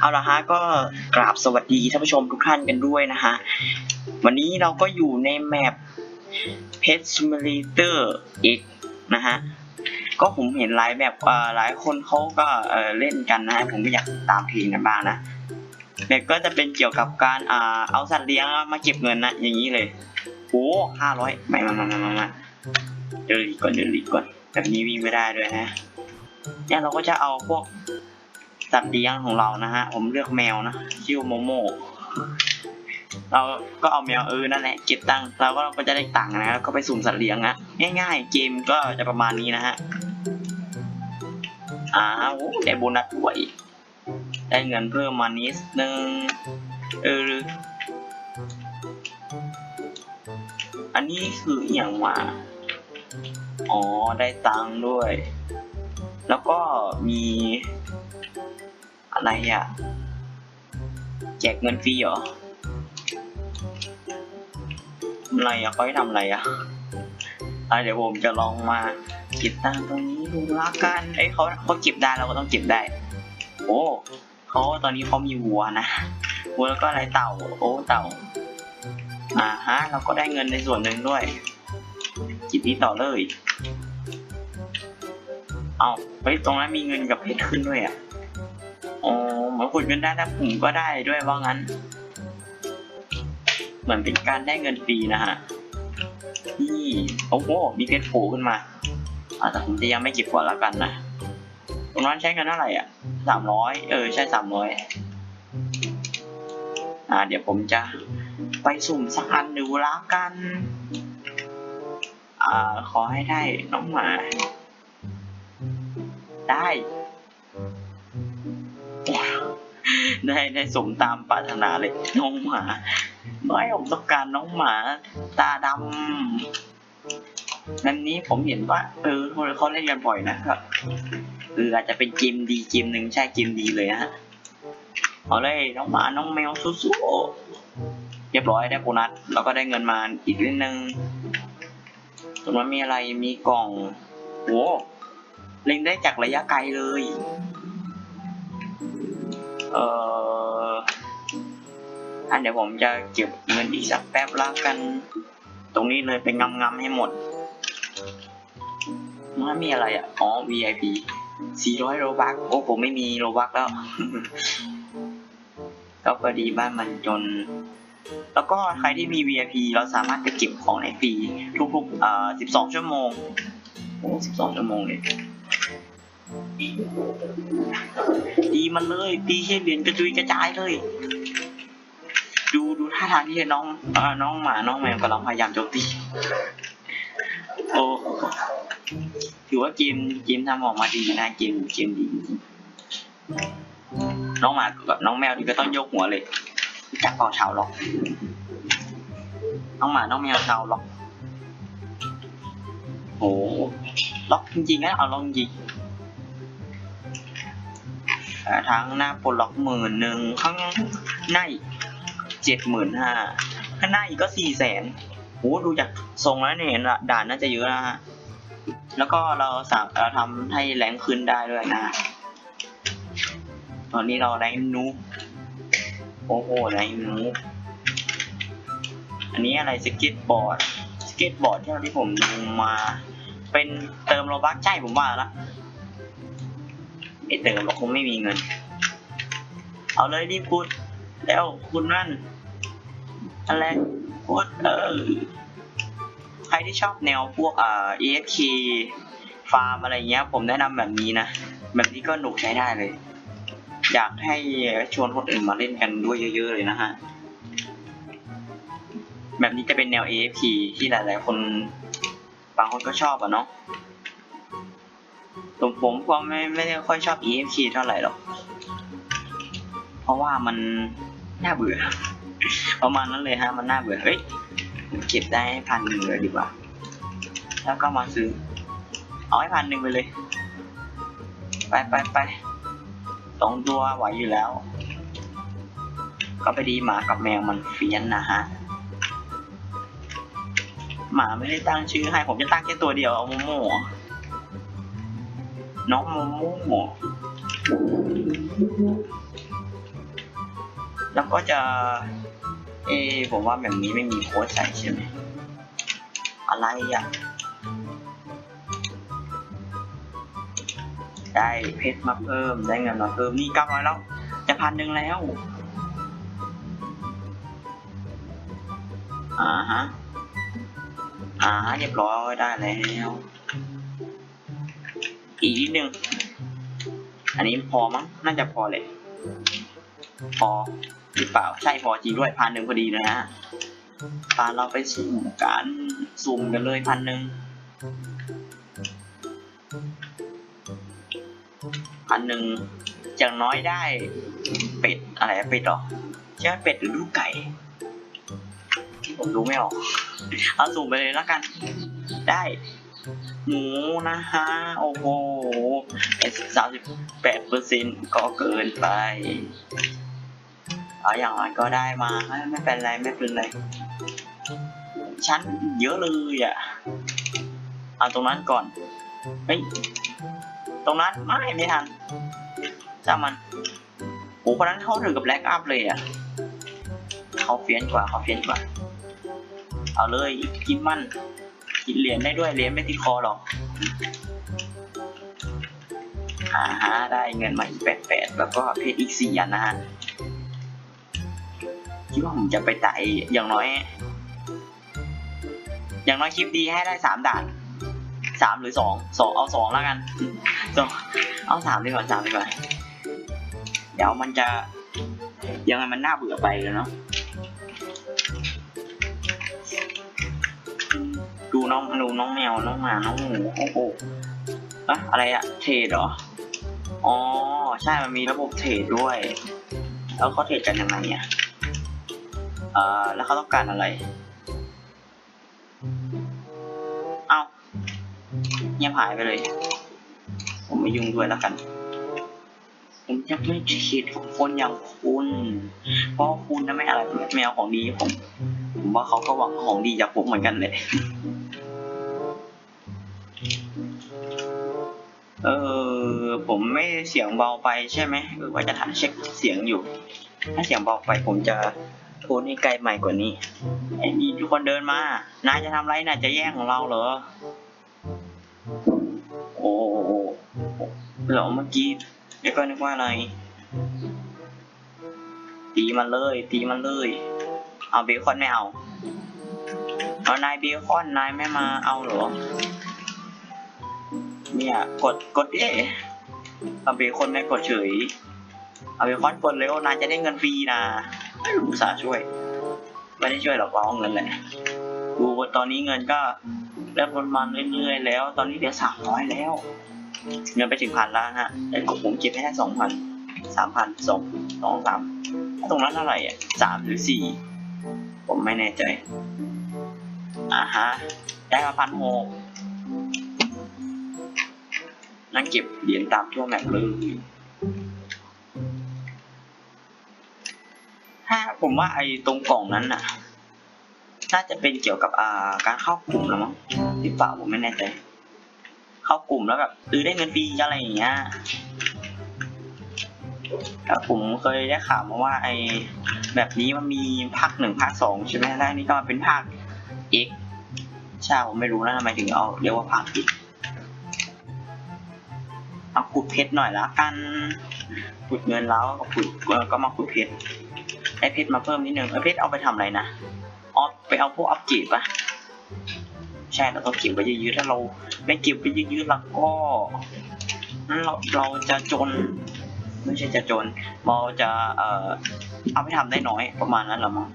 เอาละฮะก็กราบสวัสดีท่านผู้ชมทุกท่านกันด้วยนะฮะ วันนี้เราก็อยู่ในแมป Pet Simulator อีกนะฮะ ก็ผมเห็นหลายแบบหลายคนเขาก็เล่นกันนะฮะ ผมก็อยากตามเพลงกันบ้างนะแบบก็จะเป็นเกี่ยวกับการเอาสัตว์เลี้ยงมาเก็บเงินนะ อย่างนี้เลยโอ้ห้าร้อยไม่มามามามามาเดินหลีก่อนเดินหลีก่อนแบบนี้วิ่งไม่ได้ด้วยนะเนี่ยเราก็จะเอาพวก สัตว์เลี้ยงของเรานะฮะ ผมเลือกแมวนะชื่อโมโมเราก็เอาแมวเออนั่นแหละเก็บตังค์เราก็จะได้ตังค์นะแล้วก็ไปสุ่มสัตว์เลี้ยงนะง่ายๆ เกมก็จะประมาณนี้นะฮะอ้าวได้โบนัสด้วยได้เงินเพิ่มมานิดนึงเอออันนี้คืออย่างว่าอ๋อได้ตังค์ด้วย แล้วก็มี อะไรอะ แจกเงินฟรีเหรออะไรอะเขาให้ทำอะไรอะอะเดี๋ยวผมจะลองมาเก็บตังตรงนี้ดูละกันเอ้ยเขาเขาเก็บได้เราก็ต้องเก็บได้ โอ้เขาตอนนี้เขามีวัวนะวัวแล้วก็อะไรเต่า โอ้เต่าอ่าฮะเราก็ได้เงินในส่วนหนึ่งด้วยจิบนี้ต่อเลย เอาเฮ้ยตรงนั้นมีเงินกับเพชรขึ้นด้วยอะ อ๋อเหมือนขุดเงินได้แล้วผมก็ได้ด้วยว่างั้น เหมือนเป็นการได้เงินฟรีนะฮะนี่โอ้โหมีเพชรโผล่ขึ้นมาอาแต่ผมจะยังไม่เก็บก่อนแล้วกันนะตรงนั้นใช้เงินเท่าไหร่อะสามร้อยเออใช่สามร้อยอ่า เดี๋ยวผมจะไปสุ่มสักอันดูล้วกัน อ่า ขอให้ได้น้องหมา ได้ ได้ได้สมตามปรารถนาเลยน้องหมาไม่ผมต้องการน้องหมา ตาดำนันนี้ผมเห็นว่า เออเขาเล่นกันบ่อยนะครับเอออาจจะเป็นเกมดีเกมหนึ่งใช่เกมดีเลยนะฮะเอาเลยน้องหมาน้องแมวสู้ๆเรียบร้อยได้โบนัสแล้วก็ได้เงินมาอีกนิดนึงตรงนั้นมีอะไรมีกล่องโว้เล็งได้จากระยะไกลเลย เอ่ออันเดี๋ยวผมจะเก็บเงินอีกสักแป๊บละกัน ตรงนี้เลยเป็นงำๆให้หมดมันมีอะไรอะ อ๋อ VIP 400โลบักโอ้ผมไม่มีโลบักแล้ว ก็พอดีบ้านมันจน แล้วก็ใครที่มี VIP เราสามารถไปเก็บของในฟรีทุกๆอ่อ12 ชั่วโมงโอ้12 ชั่วโมงเลย ดีมันเลย ตีให้เหรียญกระจุยกระจายเลย ดูดูท่าทางที่น้องเออน้องหมาน้องแมวกำลังพยายามโจมตีโอ้ถือว่าเกมเกมทำออกมาดีนะเกมเกมดีน้องหมากับน้องแมวที่ก็ต้องยกหัวเลยจับเป่าชาวล็อกน้องหมาน้องแมวชาวล็อกโอ้ล็อกจริงๆนะเอาล็อกจริง ทั้งหน้าปลดล็อกหมื่นหนึ่งข้างในเจ็ดหมื่นห้าข้างหน้าอีกก็สี่แสนโหดูจากทรงแล้วเนี่ยเห็นละด่านน่าจะเยอะนะฮะแล้วก็เราสามารถทำให้แรงขึ้นได้ด้วยนะ ตอนนี้เราแรงนูบโอ้โหแรงนูบอันนี้อะไรสเก็ตบอร์ดสเก็ตบอร์ดที่เราที่ผมดูมา เป็นเติมโลบักใช่ผมว่าละ ไม่เติมหรอกคงไม่มีเงิน เอาเลยรีบพูดแล้วคุณนั่นอะไรพูดเออใครที่ชอบแนวพวกอ่า ESK ฟาร์มอะไรเงี้ย ผมแนะนำแบบนี้นะ แบบนี้ก็หนุกใช้ได้เลย อยากให้ชวนคนอื่นมาเล่นกันด้วยเยอะๆเลยนะฮะ แบบนี้จะเป็นแนว AFK ที่หลายๆคนบางคนก็ชอบอะเนาะ ผมผมก็ไม่ไม่ได้ค่อยชอบ EFK เท่าไหร่หรอก เพราะว่ามันน่าเบื่อ ประมาณนั้นเลยฮะ มันน่าเบื่อ เฮ้ยเก็บได้พันหนึ่งเลยดีกว่า แล้วก็มาซื้อ เอาให้พันหนึ่งไปเลย ไปไปไปสองตัวไหวอยู่แล้ว ก็ไปดีหมากับแมวมันเฟี้ยนนะฮะ หมาไม่ได้ตั้งชื่อให้ ผมจะตั้งแค่ตัวเดียวเอาโมโม่ น้องโมโม่แล้วก็จะ เอ ผมว่าแบบนี้ไม่มีโค้ดใส่ใช่ไหม อะไรอะ ได้เพชรมาเพิ่ม ได้เงินมาเพิ่ม นี่เก้าร้อยแล้ว จะพันหนึ่งแล้ว อ่าฮะ อ่า เรียบร้อยได้แล้ว อีกนิดนึง อันนี้พอมั้ง น่าจะพอเลย พอหรือเปล่า ใช่พอจริงด้วยพันหนึ่งพอดีเลยฮะพาเราไปสุ่มกันสุ่มกันเลยพันหนึ่งพันหนึ่งอย่างน้อยได้เป็ดอะไรเป็ดหรอใช่เป็ดหรือลูกไก่ผมดูไม่ออก เอาสุ่มไปเลยแล้วกัน ได้ หมูนะฮะ โอ้โหสามสิบแปดเปอร์เซ็นก็เกินไป เอาอย่างไรก็ได้มา ไม่เป็นไร ไม่เป็นไรฉันเยอะเลยอะ เอาตรงนั้นก่อน เฮ้ย ตรงนั้นไม่ไม่ทันจ้ามันโอ้คนนั้นเขาถือกับแลกอัพเลยอะเขาเฟี้ยนกว่าเขาเฟี้ยนกว่า เอาเลยกินมัน กินเหรียญได้ด้วยเหรียญไม่ติดคอหรอกอ่าฮะได้เงินมาอีกแปดแปดแล้วก็เพชรอีกสี่อันนะฮะคิดว่าผมจะไปไต่อย่างน้อย อย่างน้อยคลิปดีให้ได้สามด่านสามหรือสองสองเอาสองแล้วกันสองเอาสามดีกว่าสามดีกว่าเดี๋ยวมันจะยังไงมันน่าเบื่อไปเลยเนาะ น้องดูน้องแมว น้องหมา น้องหมู โอ้โหอะอะไรอะเทรดเหรอ อ๋อ ใช่ มันมีระบบเทรดด้วย แล้วเขาเทรดกันยังไงเนี่ยเอ่อแล้วเขาต้องการอะไร เอาเงียบหายไปเลย ผมไม่ยุ่งด้วยแล้วกัน ผมจะไม่คิดของคนอย่างคุณ เพราะคุณนะไม่อะไรแมวของดีผมผมว่าเขาก็หวังของดีจากผมเหมือนกันเลย ผมไม่เสียงเบาไปใช่ไหมเออว่าจะถ่าเช็คเสียงอยู่ ถ้าเสียงเบาไปผมจะโทนให้ไกลใหม่กว่านี้ไอ้นี่ทุกคนเดินมา นายจะทำไรนายจะแย่งของเราเหรอ โอ้โหเหรอเมื่อกี้เดี๋ยวก็นึกว่าอะไร ตีมันเลย ตีมันเลย เอาเบคอนไม่เอาเอานายเบคอนนายไม่มาเอาเหรอเนี่ยกดกดเอ๊ะ เอาเบคอนไม่กดเฉย เอาเบคอนกดเร็วนาจะได้เงินฟรีนะอุตส่าห์ช่วย ไม่ได้ช่วยหรอกเราเอาเงินแหละ ดูว่าตอนนี้เงินก็เริ่มประมาณเรื่อยๆแล้ว ตอนนี้เหลือสามร้อยแล้ว เงินไปถึงพันแล้วฮะแต่ผมเก็บให้ได้สองพันสามพันสองสองสามตรงนั้นเท่าไหร่อะสามหรือสี่ผมไม่แน่ใจอ่าฮะ ได้มาพันหก นั่งเก็บเหรียญตามทั่วแมปเลยถ้าผมว่าไอ้ตรงกล่องนั้นน่ะ น่าจะเป็นเกี่ยวกับอ่าการเข้ากลุ่มแล้วมั้งหรือเปล่าผมไม่แน่ใจ เข้ากลุ่มแล้วแบบเออได้เงินฟรีอะไรอย่างเงี้ยแต่ผมเคยได้ข่าวมาว่าไอ้แบบนี้มันมีภาคหนึ่งภาคสองใช่ไหมแล้วอันนี่ก็มาเป็นภาค X ใช่ผมไม่รู้นะทำไมถึงเอาเรียกว่าภาค X เอาขุดเพชรหน่อยละกันขุดเงินแล้วก็ขุดก็มาขุดเพชรได้เพชรมาเพิ่มนิดนึงเอเพชรเอาไปทำอะไรนะอ๋อไปเอาพวกอัพเกรดปะใช่เราต้องเก็บไว้เยอะๆถ้าเราไม่เก็บไว้เยอะๆแล้วก็นั้นเราเราจะจน ไม่ใช่จะจนเราจะเอ่อเอาไปทำได้น้อยประมาณนั้นหรอมั้ง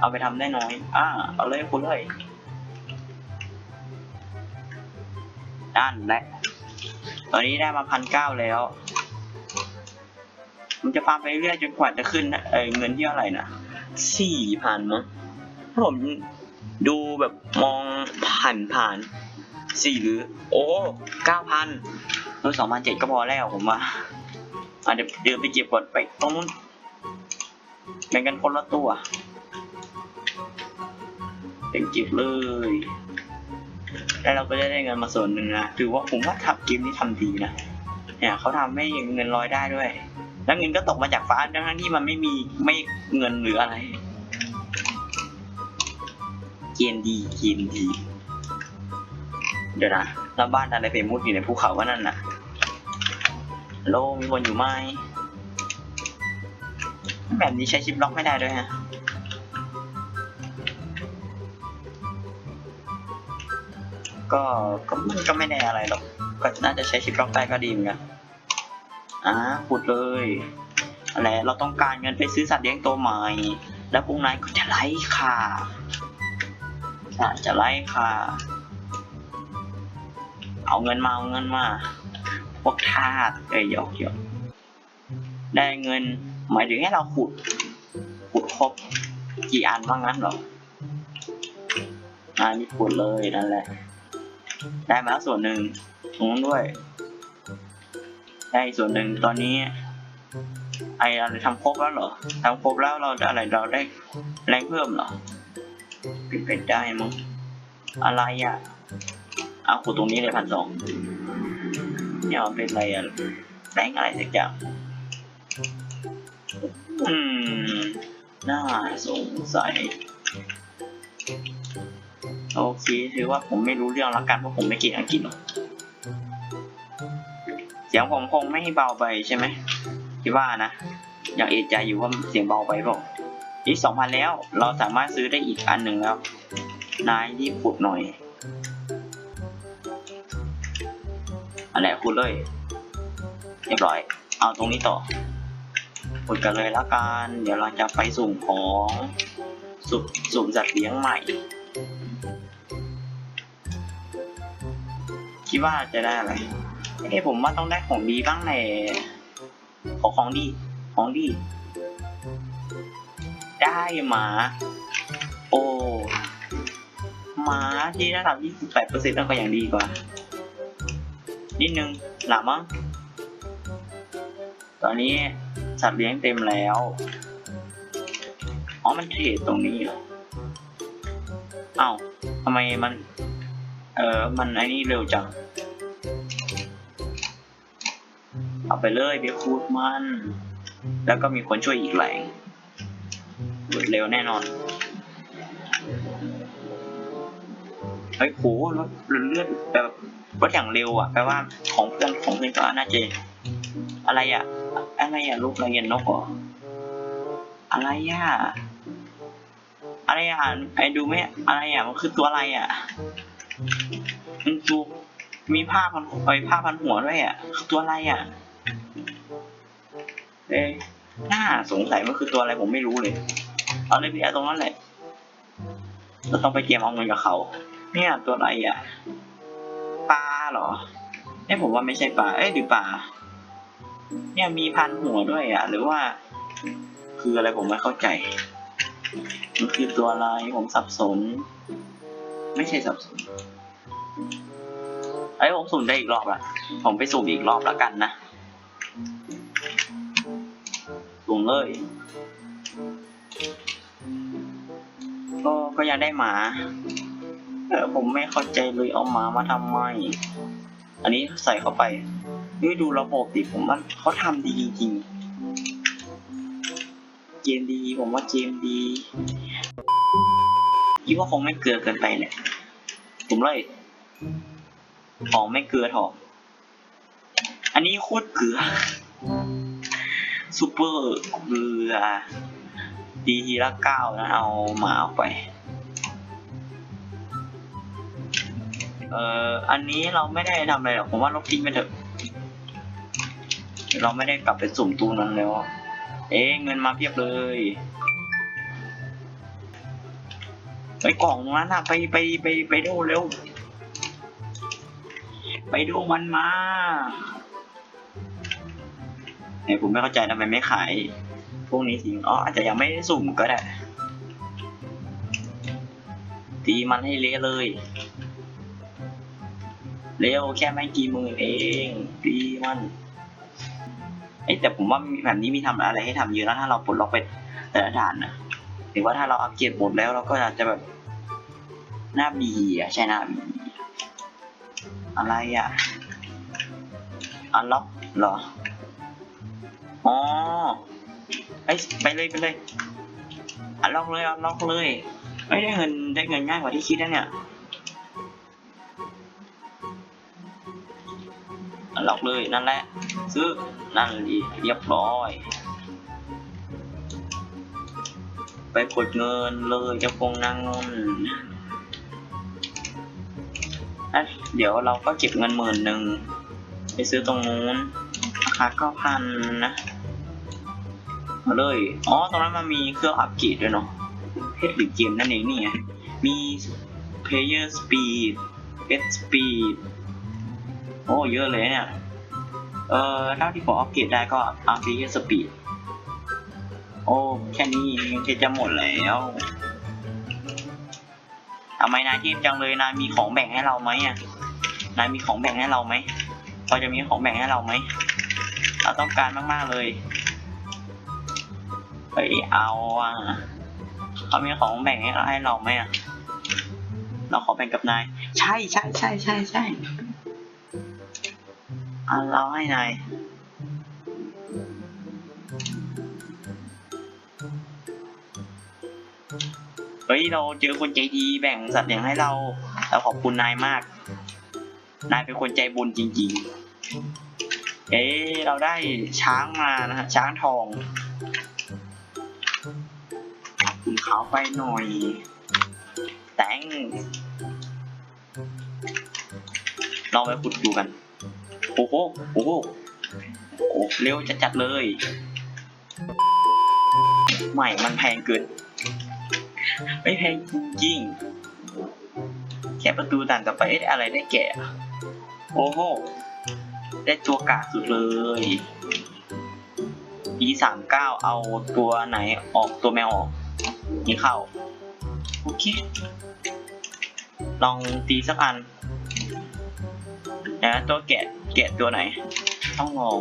เอาไปทำได้น้อยอ่าเอาเลยคุณเลย ด้านและตอนนี้ได้มาพันเก้าแล้ว มันจะฟาร์มไปเรื่อยจนกว่าจะขึ้นเออเงินที่เท่าไหร่นะสี่พันมั้งถ้าผมดูแบบมองผ่านผ่านสี่หรือ โอ้เก้าพันเออสองพันเจ็ดก็พอแล้วผมว่าอะเดี๋ยวเดินไปเก็บก่อนไปตรงนู้นแบ่งกันคนละตัวเป็นเก็บเลย แล้วเราก็จะได้เงินมาส่วนหนึ่งนะถือว่าผมว่าทับเกมนี้ทำดีนะเนี่ยเขาทำให้เงินร้อยได้ด้วย แล้วเงินก็ตกมาจากฟ้าทั้งที่มันไม่มีไม่เงินหรืออะไร เกณฑ์ดีเกณฑ์ดี เดี๋ยวนะแล้วบ้านอะไรไปมุดอยู่ในภูเขาวะนั่นน่ะโลมีคนอยู่ไหมแบบนี้ใช้ชิปล็อกไม่ได้ด้วยฮะ ก็ก็มันก็ไม่แน่อะไรหรอก ก็น่าจะใช้ชิปล็อกได้ก็ดีเหมือนกันอ่าพูดเลยอะไรเราต้องการเงินไปซื้อสัตว์เลี้ยงตัวใหม่ แล้วพวกนายก็จะไล่ค่ะจะไล่ค่ะ เอาเงินมาเอาเงินมา พวกทาสเอ้ยหยอกหยอกได้เงิน หมายถึงให้เราขุด ขุดครบกี่อันว่างั้นหรออ่านี่ขุดเลยนั่นแหละ ได้มาส่วนหนึ่งตรงนู้นด้วย ได้ส่วนหนึ่งตอนนี้ ไออะไรทำครบแล้วเหรอทำครบแล้วเราจะอะไรเราได้แรงเพิ่มเหรอเป็นไปได้มั้งอะไรอะเอาขุดตรงนี้เลยพันสองเนี่ยมันเป็นอะไรอะแรงอะไรสักอย่างอืมน่าสงสัย โอเคถือว่าผมไม่รู้เรื่องแล้วกันเพราะผมไม่เก่งอังกฤษเสียงผมคงไม่ให้เบาไปใช่ไหมคิดว่านะอย่างเอใจอยู่ว่าเสียงเบาไปเปล่าอีกสองพันแล้ว เราสามารถซื้อได้อีกอันหนึ่งแล้ว นายรีบขุดหน่อยอันไหนขุดเลยเรียบร้อย เอาตรงนี้ต่อขุดกันเลยล้วกัน เดี๋ยวเราจะไปสุ่มของสุ่มสุ่มสัตว์เลี้ยงใหม่ คิดว่าจะได้อะไร เอ้ผมว่าต้องได้ของดีบ้างแหละขอของดี ของดี ได้หมา โอ้หมาที่ระดับ 28เปอร์เซ็นต์ก็ยังดีกว่า นิดนึงหนามั้ง ตอนนี้สัตว์เลี้ยงเต็มแล้ว อ๋อ มันเทรดตรงนี้เหรอ เอ้าทำไมมัน ออ มันไอ้นี่เร็วจัง เอาไปเลยเบียคูดมัน แล้วก็มีคนช่วยอีกแรงรวดเร็วแน่นอน เฮ้ยโหรถเลือดแบบรถอย่างเร็วอะ แปลว่าของเพื่อนของเพื่อนก็น่าจะอะไรอะ อะไรอะลูกอะไรเงี้ยนกเหรออะไรอะ อะไรอะ ไอ้ดูไหมอะไรอะ มันคือตัวอะไรอะ มันตัวมีผ้าพันไอ้ผ้าพันหัวด้วยอะคือตัวอะไรอะเอ๊น่าสงสัยมันคือตัวอะไรผมไม่รู้เลย เอาเลยพี่เอตรงนั้นแหละเราต้องไปเกมเอาเงินกับเขา เนี่ยตัวอะไรอะปลาเหรอเอ้ผมว่าไม่ใช่ปลา เอ้หรือปลา เนี่ยมีพันหัวด้วยอะ หรือว่า คืออะไรผมไม่เข้าใจ มันคือตัวอะไรผมสับสน ไม่ใช่สับสน ไอ้ผมสุ่มได้อีกรอบละผมไปสุ่มอีกรอบแล้วกันนะสุ่มเลยก็ก็ยังได้หมาเออผมไม่เข้าใจเลยเอาหมามาทำไม อันนี้ใส่เข้าไปนี่ดูระบบดิผมว่าเขาทำดีจริงเกมดีผมว่าเกมดีคิดว่าคงไม่เกลือเกินไปแหละผมเลย ของไม่เกลือถอกอันนี้โคตรเกลือซูเปอร์เกลือดีทีละเก้านะเอาหมาออกไป เอ่อ อันนี้เราไม่ได้ทำอะไรหรอก ผมว่าลบทิ้งไปเถอะ เราไม่ได้กลับไปสุ่มตู้นั้นแล้ว เอ๊เงินมาเพียบเลยไปกล่องนั้นอะไปไปไปไปดูเร็ว ไปดูมันมาเนี่ยผมไม่เข้าใจทำไมไม่ขาย พวกนี้ทิ้งอ๋ออาจจะยังไม่ได้สุ่มก็ได้ ตีมันให้เละเลย เร็วแค่ไม่กี่หมื่นเอง ตีมันไอยแต่ผมว่ามีแบบนี้มีทำอะไรให้ทำเยอะนะถ้าเราปลดล็อกไปแต่ละด่านนะหรือว่าถ้าเราอัปเกรดหมดแล้วเราก็อาจจะแบบหน้าบีอะใช่หน้าบี อะไรอะอันล็อกเหรอ อ๋อไอยไปเลยไปเลยอันล็อกเลยอันล็อกเลยเอ้ยได้เงินได้เงินง่ายกว่าที่คิดนะเนี่ยอันล็อกเลยนั่นแหละ ซื้อ นั่นเรียบร้อย ไปกดเงินเลยเจ้าพงนางนนอะ เดี๋ยวเราก็เก็บเงินหมื่นหนึ่งไปซื้อตรงนู้นราคาเก้าพันนะเอาเลย อ๋อ ตรงนั้นมันมีเครื่องอัปเกรดด้วยเนาะเพชรหรือเกมนั่นเองนี่ไง มี player speed pet speed โอ้ เยอะเลยเนี่ย เออเท่าที่ผมอัปเกรดได้ก็อัพ player speed โอ้ แค่นี้เงินจะหมดแล้วทำไมนายเทียบจังเลยนายมีของแบ่งให้เราไหมอะ นายมีของแบ่งให้เราไหมพอจะมีของแบ่งให้เราไหมเราต้องการมากๆเลยเฮ้ยเอาอะเขามีของแบ่งให้ให้เราไหมอะเราขอแบ่งกับนาย ใช่ใช่ใช่ใช่ใช่อะเราให้นายเฮ้ยเราเจอคนใจดีแบ่งสัตว์เลี้ยงให้เรา เราขอบคุณนายมาก นายเป็นคนใจบุญจริง ๆ เอ๊เราได้ช้างมานะฮะช้างทองขอบคุณเขาไปหน่อย แตงเราไปขุดดูกัน โอ้โหโอ้โหโอ้โหเร็วจัดๆเลยใหม่มันแพงเกินไม่แพงจริงแค่ประตูด่านต่อไปอะอะไรได้แก่ โอ้โห ได้ตัวกากสุดเลย e สามเก้าเอาตัวไหนออกตัวแมวออก นี่เข้า โอเค ลองตีสักอัน นะ ตัวแกะแกะตัวไหน ต้องลอง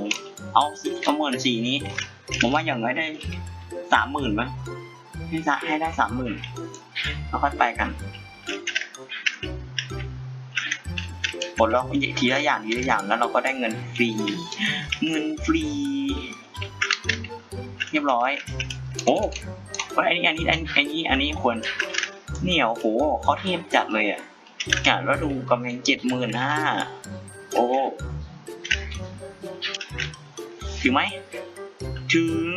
เอาสิประเมินสีนี้ ผมว่าอย่างน้อยได้สามหมื่นมั้งให้จะให้ได้สามหมื่นแล้วค่อยไปกัน ปลดล็อกทีละอย่างทีละอย่างแล้วเราก็ได้เงินฟรี เงินฟรี เรียบร้อย โอ้อันนี้อันนี้อันนี้อันนี้ควรเนี่ยโอ้โหเขาเทียบจัดเลยอะเนี่ยแล้วดูกำลังเจ็ดหมื่นห้าโอ้ถึงไหมถึง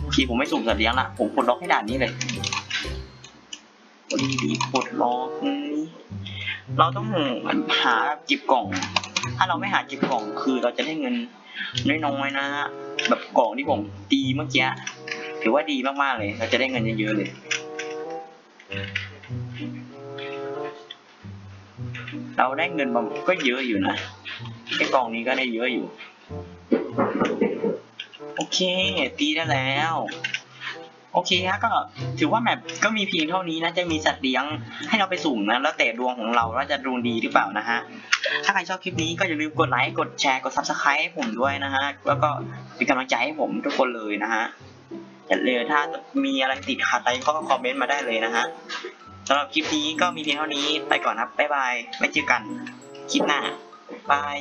โอเคผมไม่สุ่มสัตว์เลี้ยงละผมปลดล็อกให้ด่านนี้เลยดีดีปลดล็อกนี่ เราต้องหาเก็บกล่อง ถ้าเราไม่หาเก็บกล่องคือเราจะได้เงินน้อยๆนะฮะแบบกล่องที่ผมตีเมื่อกี้ถือว่าดีมากๆเลย เราจะได้เงินเยอะๆเลยเราได้เงินมาก็เยอะอยู่นะไอ้กล่องนี้ก็ได้เยอะอยู่ โอเค ตีได้แล้ว โอเคฮะก็ถือว่าแมปก็มีเพียงเท่านี้นะจะมีสัตว์เลี้ยงให้เราไปสุ่มนะแล้วแต่ดวงของเราว่าจะดวงดีหรือเปล่านะฮะถ้าใครชอบคลิปนี้ก็อย่าลืมกดไลค์กดแชร์กด subscribe ให้ผมด้วยนะฮะแล้วก็เป็นกำลังใจให้ผมทุกคนเลยนะฮะอย่าเลยถ้ามีอะไรติดขัดอะไรก็คอมเมนต์มาได้เลยนะฮะสำหรับคลิปนี้ก็มีเพียงเท่านี้ไปก่อนครับบ๊ายบายไว้เจอกันคลิปหน้าบาย